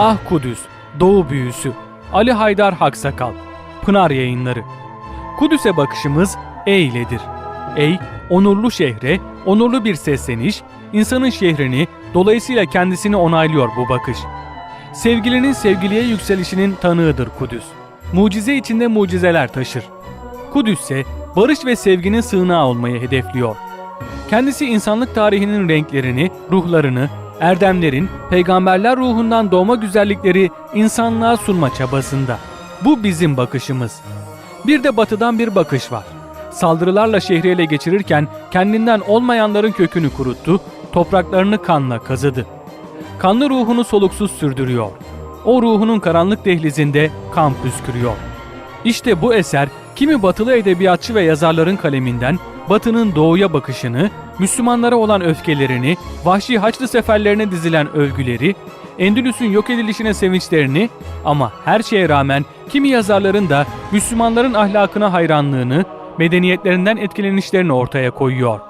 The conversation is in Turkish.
Ah Kudüs, Doğu Büyüsü, Ali Haydar Haksakal, Pınar Yayınları. Kudüs'e bakışımız E iledir. Ey, onurlu şehre, onurlu bir sesleniş, insanın şehrini, dolayısıyla kendisini onaylıyor bu bakış. Sevgilinin sevgiliye yükselişinin tanığıdır Kudüs. Mucize içinde mucizeler taşır. Kudüs ise barış ve sevginin sığınağı olmayı hedefliyor. Kendisi insanlık tarihinin renklerini, ruhlarını, erdemlerin, peygamberler ruhundan doğma güzellikleri insanlığa sunma çabasında. Bu bizim bakışımız. Bir de batıdan bir bakış var. Saldırılarla şehri ele geçirirken kendinden olmayanların kökünü kuruttu, topraklarını kanla kazıdı. Kanlı ruhunu soluksuz sürdürüyor. O ruhunun karanlık dehlizinde kan püskürüyor. İşte bu eser kimi batılı edebiyatçı ve yazarların kaleminden Batı'nın doğuya bakışını, Müslümanlara olan öfkelerini, vahşi Haçlı seferlerine dizilen övgüleri, Endülüs'ün yok edilişine sevinçlerini ama her şeye rağmen kimi yazarların da Müslümanların ahlakına hayranlığını, medeniyetlerinden etkilenişlerini ortaya koyuyor.